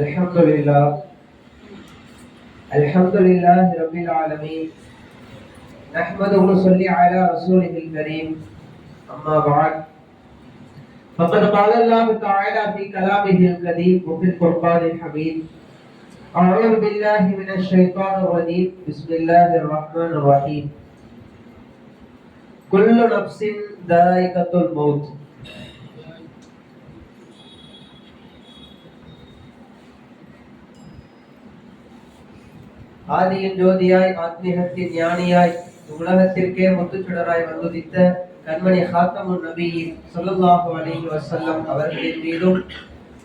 الحمد لله الحمد لله رب العالمين نحمده ونصلي على رسوله الكريم أما بعد فقد قال الله تعالى في كلامه القديم وفي القرآن الحميد أعوذ بالله من الشيطان الرجيم بسم الله الرحمن الرحيم كل نفس ذائقة الموت ஆதியின் ஜோதியாய் ஆத்மீகத்தின் ஞானியாய் உலகத்திற்கே முத்துச்சுடராய் வந்துதித்த கண்மணி ஹாத்தமு நபியின் சொல்லல்லாஹு அலி வசல்லம் அவர்களின் மீதும்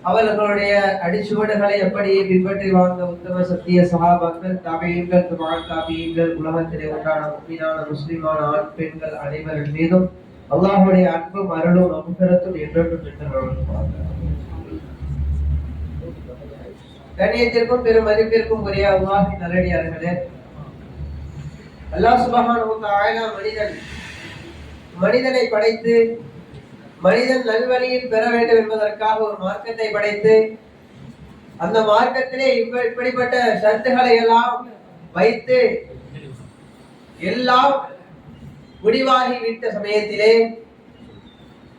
அவர்களுடைய அடிச்சுவடுகளை எப்படி பின்பற்றி வாழ்ந்த உத்தம சத்திய சகாபாக்கள் தாபியங்கள் துமான் தாபியங்கள் உலகத்திலே உண்டான முக்மீனான முஸ்லிமான ஆண் பெண்கள் அனைவரின் மீதும் அல்லாஹுடைய அன்பும் அருளும் அமுகரத்தும் என்றென்றும் பெற்று கண்ணியத்திற்கும் பெரும் மதிப்பிற்கும் உரிய அல்லாஹின் நல்லடியார்களே. அல்லாஹ் சுபஹானஹு தஆலா மனிதன் மனிதனை படைத்து மனிதன் நல்வழியில் பெற வேண்டும் என்பதற்காக ஒரு மார்க்கத்தை படைத்து அந்த மார்க்கத்திலே இப்ப இப்படிப்பட்ட ஷர்த்துகளை எல்லாம் வைத்து எல்லாம் முடிவாகி விட்ட சமயத்திலே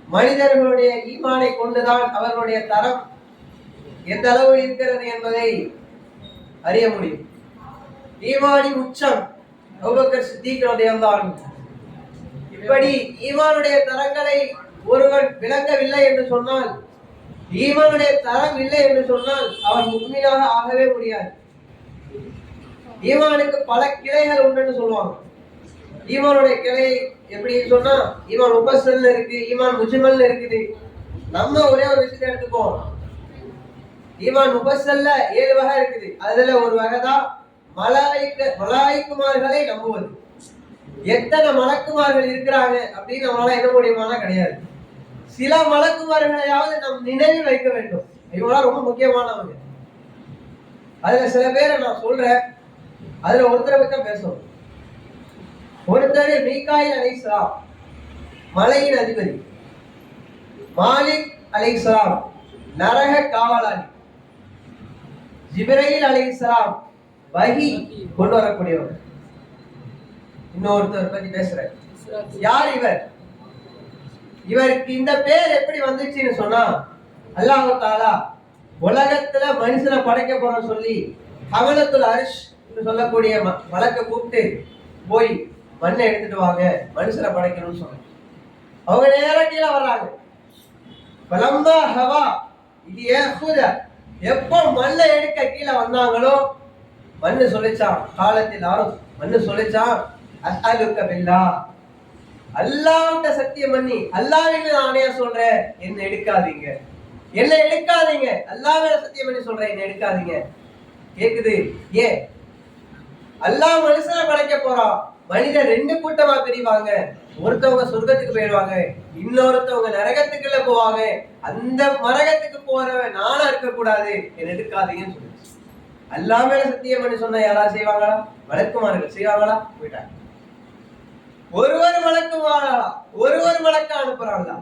மனிதர்களுடைய ஈமானை கொண்டுதான் அவர்களுடைய தரம் எந்த அளவு இருக்கிறது என்பதை அறிய முடியும். ஈமானி உச்சம் அபூபக்கர் சித்திக் இப்படி ஈமானுடைய தரங்களை ஒருவன் விளங்கவில்லை என்று சொன்னால் ஈமானுடைய தரம் இல்லை என்று சொன்னால் அவன் உண்மையாக ஆகவே முடியாது. ஈமானுக்கு பல கிளைகள் உண்டுன்னு சொல்லுவாங்க. ஈமானுடைய கிளை எப்படி சொன்னா ஈமான் உபசல்ல இருக்கு ஈமான் முஜ்மல்ல இருக்குது. நம்ம ஒரே ஒரு விஷயத்தை எடுத்துப்போம் ஈமான் முபஸ்ஸல்ல ஏழு வகை இருக்குது. அதுல ஒரு வகை தான் மலாய்க்க மலாய்க்குமார்களை நம்புவது. எத்தனை மலக்குமார்கள் இருக்கிறாங்க அப்படின்னு நம்மளால என்ன முடியுமானா கிடையாது. சில மலக்குமார்களையாவது நம் நினைவில் வைக்க வேண்டும். இவங்களாம் ரொம்ப முக்கியமானவங்க. அதுல சில பேரை நான் சொல்றேன். அதுல ஒருத்தரை பத்தி தான் பேசணும் ஒருத்தர் மீகாயில் அலைசலாம் மலையின் அதிபதி. மாலிக் அலைசலாம் நரக காவலாளி. ஜிப்ரையில் அலைஹிஸ்ஸலாம் வகி கொண்டு வரக்கூடியவர். இன்னொருத்தர் பத்தி பேசுறேன். யார் இவர்? இவருக்கு இந்த பேர் எப்படி வந்துச்சுன்னு சொன்னா அல்லாஹ் தாலா உலகத்துல மனுஷனை படைக்க போற சொல்லி கமலத்துல் அரிஷ் சொல்லக்கூடிய வழக்கை கூப்பிட்டு போய் மண்ணை எடுத்துட்டு வாங்க மனுஷனை படைக்கணும்னு சொன்னாங்க. அவங்க நேரம் கீழே வர்றாங்க. பலம்பா ஹவா இது ஏன் எப்போ மண்ணை எடுக்க கீழே வந்தாங்களோ மண்ணு சொல்லிச்சான் காலத்தில் ஆறும். மண்ணு சொல்லிச்சான் அஸ்அலுக்க பில்லா. சத்தியம் பண்ணி அல்லாஹ்வின் ஆணையா சொல்றேன் என்ன எடுக்காதீங்க. என்ன எடுக்காதீங்க. அல்லாஹ் சத்தியம் பண்ணி சொல்றேன் என்ன எடுக்காதீங்க. கேக்குது? ஏன் அல்லாஹ் மனுஷனை படைக்க போறான். மனிதர் ரெண்டு கூட்டமா பிரிவாங்க. ஒருத்தவங்க சொர்க்கத்துக்கு போயிடுவாங்க இன்னொருத்தவங்க நரகத்துக்குள்ள போவாங்க. அந்த மரகத்துக்கு போறவன் நானா இருக்க கூடாது என்ன எடுக்காதீங்கன்னு சொல்லுச்சு எல்லாமே சத்தியம் பண்ணி சொன்ன யாராவது செய்வாங்களா? வழக்குமார்கள் செய்வாங்களா? போயிட்டாங்க. ஒருவர் வழக்குமாறா? ஒருவர் வழக்க அனுப்புறாங்களா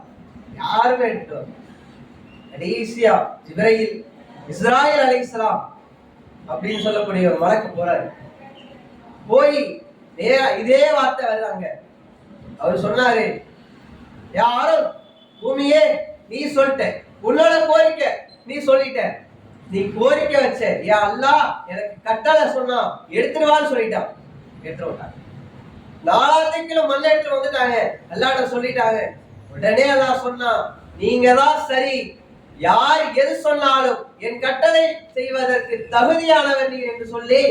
யாருமே எடுத்துட்டு கடைசியா ஜிப்ரையில் இஸ்ராயல் அலைஹிஸ்ஸலாம் அப்படின்னு சொல்லக்கூடிய ஒரு வழக்கு போறாரு. போய் நேரா இதே வார்த்தை வருதாங்க அவர் சொன்னாரு யாரும் பூமியே நீ சொல்லிட்ட உன்னோட கோரிக்கை நீ சொல்லிட்ட நீ கோரிக்கை வச்ச யா அல்லா எனக்கு கட்டளை சொன்னா எடுத்துருவான்னு சொல்லிட்டான். எடுத்து விட்டாங்க நாலாயிரத்தி கிலோ மண்ணை எடுத்து வந்துட்டாங்க. அல்லாட சொல்லிட்டாங்க. உடனே அல்லா சொன்னா நீங்க தான் சரி. யார் எது சொன்னாலும் என் கட்டளை செய்வதற்கு தகுதியானவர் நீ என்று சொல்லி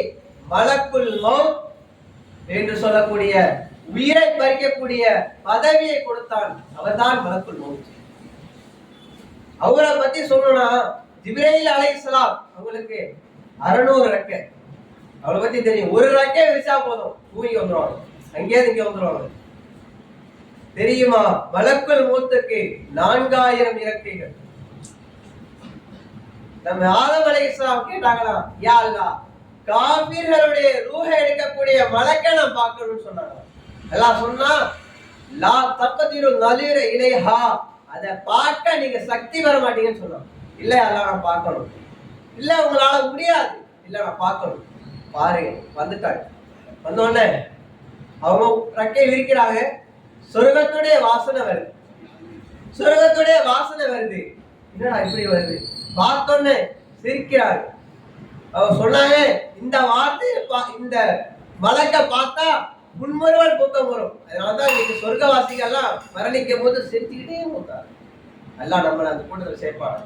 மலக்குள் என்று சொல்லக்கூடிய உயிரை பறிக்கக்கூடிய பதவியை கொடுத்தான் அவர்தான் மலக்குள் மௌத். அவங்கள பத்தி சொல்லணும்னா ஜிப்ரேல் அலைஹிஸ்ஸலாம் அவங்களுக்கு அறுநூறு ரெக்கை. அவளை பத்தி தெரியும். ஒரு ரெக்கை விரிச்சா போதும். தூங்கி வந்துருவாங்க அங்கே இங்க வந்துருவாங்க தெரியுமா? மலக்குள் மூத்துக்கு நான்காயிரம் இறக்கைகள். நம்ம ஆதம் அலைஹிஸ்ஸலாம் கேட்டாங்களா? யா அல்லாஹ் காபீர்களுடைய ரூஹ எடுக்கக்கூடிய மலக்கை நான் பார்க்கணும்னு சொன்னாங்க. எல்லாம் சொன்னா லா தக்கதிரு நலிர இலைஹா. அதை பார்க்க நீங்க சக்தி வர மாட்டீங்கன்னு சொன்னோம். இல்லை அதெல்லாம் நான் பார்க்கணும். இல்லை உங்களால முடியாது. இல்லை நான் பார்க்கணும். பாருங்க வந்துட்டாங்க வந்தோடனே அவங்க ரெக்கை விரிக்கிறாங்க. சொர்க்கத்துடைய வாசனை வருது. சொர்க்கத்துடைய வாசனை வருது. என்னடா இப்படி வருது? பார்த்தோன்னே சிரிக்கிறாரு. அவங்க சொன்னாங்க இந்த வார்த்தையை பா- இந்த வழக்கை பார்த்தா முன்முறுவல் புத்தம் வரும். அதனாலதான் இன்னைக்கு சொர்க்கவாசிகள்லாம் மரணிக்கும் போது சிரிச்சுக்கிட்டே போட்டார் எல்லாம் நம்மளை அந்த கூட்டத்தில் சேர்ப்பாங்க.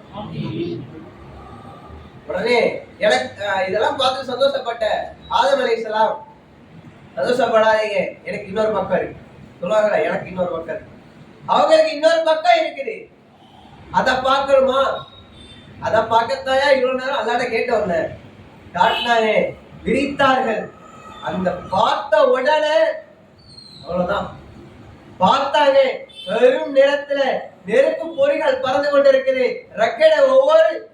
உடனே எனக்கு இதெல்லாம் பார்த்து சந்தோஷப்பட்ட ஆதம் அலைஹிஸ்ஸலாம் சந்தோஷப்படாதீங்க. எனக்கு இன்னொரு பக்கம் இருக்கு. சொல்லுவாங்களா எனக்கு இன்னொரு பக்கம் இருக்கு. அவங்களுக்கு இன்னொரு பக்கம் இருக்குது. அதை பார்க்கணுமா? அதை பார்க்கத்தாயா? இவ்வளவு நேரம் அல்லாட கேட்டு வந்தேன் காட்டினாங்க விரித்தார்கள். அந்த பார்த்த உடனே அவ்வளவுதான். பார்த்தாங்க வெறும் நிறத்துல நெருப்பு பொறிகள் பறந்து கொண்டிருக்குது. ரெக்கட ஒவ்வொரு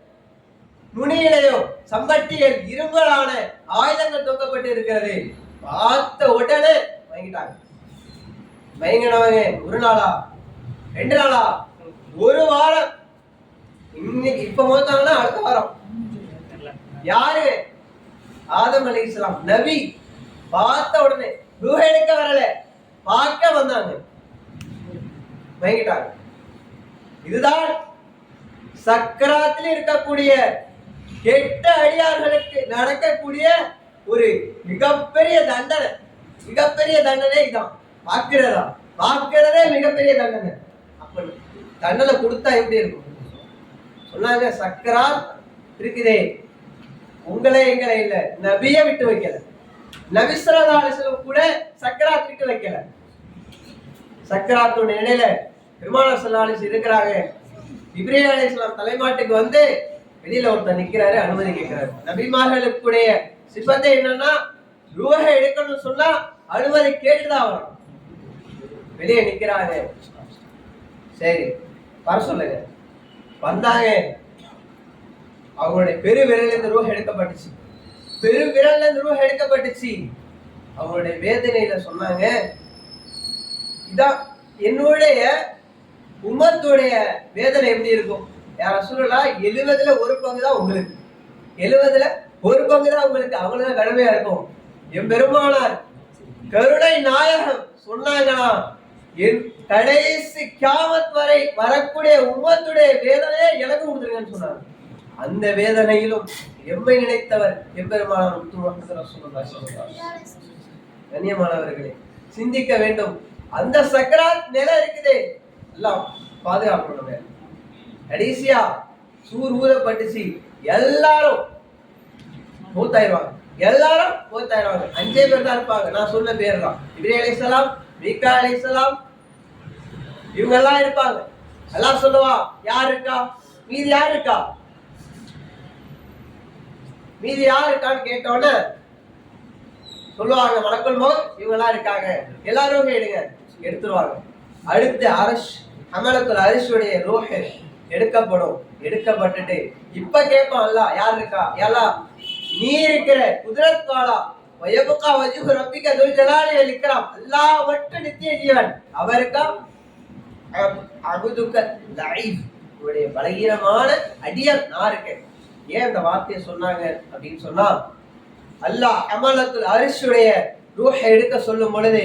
நுனியிலையும் சம்பட்டியில் இரும்பலான ஆயுதங்கள் தொங்கப்பட்டு இருக்கிறது பார்த்த உடனே வாங்கிட்டாங்க மயங்கினவங்க ஒரு நாளா ரெண்டு நாளா ஒரு வாரம். இன்னைக்கு இப்ப மோத்தாங்கன்னா அடுத்த வாரம். யாரு? ஆதம் அலி இஸ்லாம். நபி. பார்த்த உடனே ரூஹ எடுக்க வரல. பார்க்க வந்தாங்க. வாங்கிட்டாங்க இதுதான் சக்கராத்தில் இருக்கக்கூடிய கெட்ட அடியார்களுக்கு நடக்கக்கூடிய ஒரு மிகப்பெரிய தண்டனை. மிகப்பெரிய தண்டனை இதான். பார்க்கிறதா? பார்க்கிறதே மிகப்பெரிய தண்டனை. அப்ப தண்டனை கொடுத்தா எப்படி இருக்கும்? சொன்னாங்க சக்கரா இருக்குதே உங்களே எங்களை இல்லை. நபிய விட்டு வைக்கல. நபிஸ்வரதா கூட சக்கராத் வைக்கல. சக்கராத்தோட இடையில பெருமானார் சல்லாலிஸ் இருக்கிறாங்க. இப்ரேல் அலிஸ்லாம் தலைமாட்டுக்கு வந்து வெளியில ஒருத்தர் நிக்கிறாரு அனுமதி கேட்கிறாரு. நபிமார்களுக்குடைய சிபத்தை என்னன்னா ரூஹ எடுக்கணும்னு சொன்னா அனுமதி கேட்டுதான் வரும் வெளியே நிக்கிறாங்க. சரி வர சொல்லுங்க. வந்தாங்க. அவங்களுடைய பெரு இந்த இருந்து எடுக்கப்பட்டுச்சு. பெரு விரல்ல இருந்து எடுக்கப்பட்டுச்சு அவங்களுடைய வேதனையில சொன்னாங்க இதான் என்னுடைய உம்மத்துடைய வேதனை எப்படி இருக்கும்? யார சொல்லலாம் எழுவதுல ஒரு பங்கு தான் உங்களுக்கு. எழுவதுல ஒரு பங்கு தான் உங்களுக்கு. அவங்களுக்கு கடமையா இருக்கும். என் பெருமானார் கருணை நாயகம் சொன்னாங்களா என் கடைசி கியாமத் வரை வரக்கூடிய உம்மத்துடைய வேதனையே எனக்கு கொடுத்துருங்கன்னு சொன்னாங்க. அந்த வேதனையிலும் எம்மை நினைத்தவர் எம்பெருமானார் முத்து கண்ணியமானவர்களே சிந்திக்க வேண்டும். அந்த சக்கராத் நிலை இருக்குதே. எல்லாம் பாதுகாப்பு கடைசியா சூர் ஊதப்பட்டுச்சு. எல்லாரும் மூத்தாயிருவாங்க எல்லாரும் மூத்தாயிருவாங்க அஞ்சே பேர் தான் இருப்பாங்க. நான் சொன்ன பேர் தான். இப்ரே அலைசலாம் மீகா அலைசலாம் இவங்க எல்லாம் இருப்பாங்க. எல்லாம் சொல்லுவா யார் இருக்கா? மீதி யார் இருக்கா? மீதி யார் இருக்கான்னு கேட்டோன்னு சொல்லுவாங்க மலக்குள் மோத் இவங்கெல்லாம் இருக்காங்க. எல்லாருமே எடுங்க எடுத்துருவாங்க. அடுத்து அரஷ் அமலத்துல அரிஷுடைய ரோஹே எடுக்கப்படும் எடுக்கப்பட்டுட்டு. இப்ப கேட்பான் அல்ல யார் இருக்கா? எல்லாம் நீ இருக்கிற குதிரத் வாலா வயபுக்கா வஜுகு ரப்பிக்க துல் ஜலாலிய இருக்கிறான் அல்லாஹ் மட்டும் நித்திய ஜீவன் அவருக்கா அபுதுக்க லைஃப் உடைய பலகீனமான அடியம் நான் இருக்கேன். ஏன் அந்த வார்த்தையை சொன்னாங்க அப்படின்னு சொன்னா அல்லாஹ் அமலத்துல் அரிசுடைய ரூஹ எடுக்க சொல்லும் பொழுது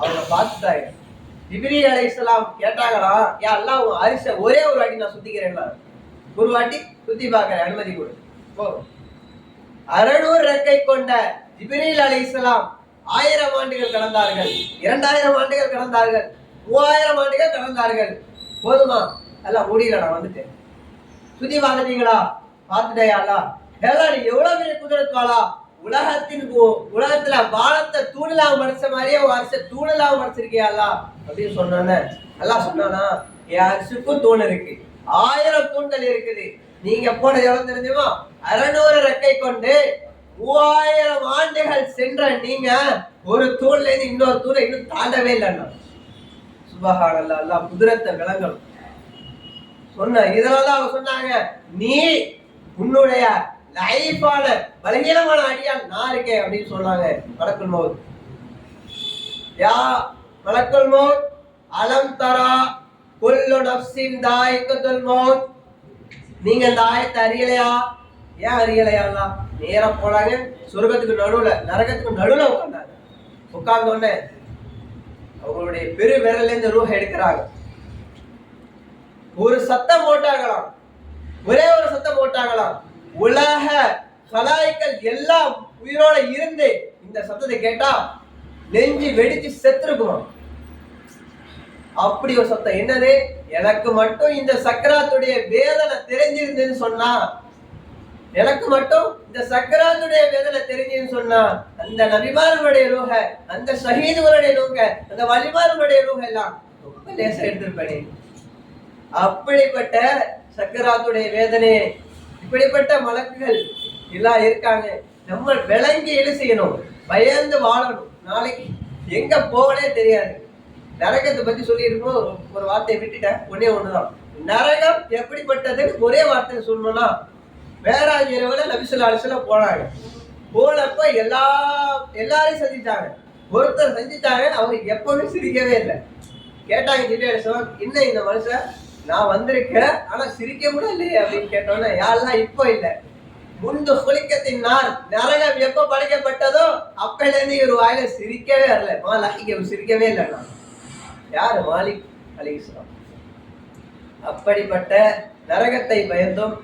அவங்க பார்த்துட்டாங்க. ஜிப்ரி அலைஹிஸ்ஸலாம் கேட்டாங்களா ஏன் அல்லாஹ் உன் அரிச ஒரே ஒரு வாட்டி நான் சுத்திக்கிறேன் ஒரு வாட்டி சுத்தி பார்க்கறேன் அனுமதி கொடு. போதும் அறநூறு ரெக்கை கொண்ட ஜிப்ரீல் இஸ்லாம் ஆயிரம் ஆண்டுகள் கடந்தார்கள். இரண்டாயிரம் ஆண்டுகள் கடந்தார்கள். மூவாயிரம் ஆண்டுகள் கடந்தார்கள். போதுமா? எல்லாம் முடியல வந்துட்டேன். சுத்தி பார்த்துட்டீங்களா? பார்த்துடையாளா அல்லா நீ எவ்வளவு பெரிய குதிரைக்காளா உலகத்தின் உ- உலகத்துல வானத்தை தூணலாம் மறைச்ச மாதிரியே ஒரு தூணலாக தூணலாம் அப்படின்னு சொன்னானே நல்லா சொன்னானா? என் அரிசுக்கும் தூண் இருக்கு. ஆயிரம் தூண்கள் இருக்குது. நீங்க போன எவ்வளவு தெரிஞ்சுமா? அறநூறு ரெக்கை கொண்டு மூவாயிரம் ஆண்டுகள் சென்ற நீங்க ஒரு தூண்ல இருந்து இன்னொரு தூணை இன்னும் தாண்டவே இல்லைன்னா. சுபகாரல்ல குதிரத்தை விளங்கணும். சொன்ன இதனால அவங்க சொன்னாங்க நீ உன்னுடைய லைஃபான பலகீனமான அடியால் நான் இருக்கேன் அப்படின்னு சொன்னாங்க மலக்குள் மௌத் யா மலக்குள் மௌத் அலம் தரா குல்லு நப்சின் தாய்க்கத்துல் மௌத் நீங்க இந்த ஆயத்தை அறியலையா? ஏன் அறியலையா நேரா போனாங்க சொர்க்கத்துக்கு நடுவுல நரகத்துக்கு நடுவுல உட்கார்ந்தாங்க. உட்கார்ந்த உடனே அவங்களுடைய பெரு விரல்ல இருந்து ரூஹ எடுக்கிறாங்க. ஒரு சத்தம் போட்டாங்களாம் ஒரே ஒரு சத்தம் போட்டாங்களாம். உலக கலாய்கள் எல்லாம் உயிரோட இருந்து இந்த சத்தத்தை கேட்டா நெஞ்சு வெடிச்சு செத்துருக்கும். அப்படி ஒரு சத்தம் என்னது? எனக்கு மட்டும் இந்த சக்கராத்துடைய வேதனை தெரிஞ்சிருந்ததுன்னு சொன்னா எனக்கு மட்டும் இந்த சக்கராத்துடைய வேதனை தெரிஞ்சுன்னு சொன்னா அந்த நபிமார்களுடைய ரூக அந்த ஷஹீதுகளுடைய ரூக அந்த வலிமார்களுடைய ரூக எல்லாம் ரொம்ப லேசா எடுத்திருப்பேன். அப்படிப்பட்ட சக்கராத்துடைய வேதனை இப்படிப்பட்ட மலக்குகள் எல்லாம் இருக்காங்க. நம்ம விளங்கி எழு செய்யணும்? பயந்து வாழணும். நாளைக்கு எங்க போகனே தெரியாது. நரகத்தை பத்தி சொல்லியிருக்கோம். ஒரு வார்த்தையை விட்டுட்டேன். ஒன்னே ஒண்ணுதான். நரகம் எப்படிப்பட்டதுன்னு ஒரே வார்த்தை சொல்லணும்னா வேறாஜ் இரவுல நபிசுல்லா அலிசுல போனாங்க. போனப்ப எல்லா எல்லாரையும் செஞ்சுட்டாங்க ஒருத்தர் செஞ்சுட்டாங்க அவங்க எப்பவுமே சிரிக்கவே இல்லை. கேட்டாங்க ஜிபி என்ன இந்த மனுஷன்? நான் வந்திருக்கேன் ஆனா சிரிக்க கூட இல்லையே அப்படின்னு கேட்டோன்னே யாரெல்லாம் இப்போ இல்லை. முன்பு குளிக்கத்தின் நாள் நரகம் எப்ப படைக்கப்பட்டதோ அப்பல இருந்து இவர் வாயில சிரிக்கவே வரல. மாலிக் சிரிக்கவே இல்லை. நான் யாரு? மாலிக் அலிஸ்லாம் அப்படிப்பட்ட நரகத்தை பயந்தும்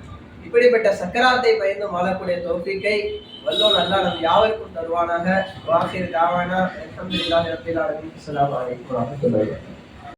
இப்படிப்பட்ட சக்கராத்தை பயந்தும் வாழக்கூடிய தோப்பிக்கை வல்லோ நல்லா நம் யாவருக்கும் தருவானாக. வாசிர் தாவானா. அல்ஹம்துலில்லாஹி இடத்தில் ஆலமீன். சலாம் அலைக்கும்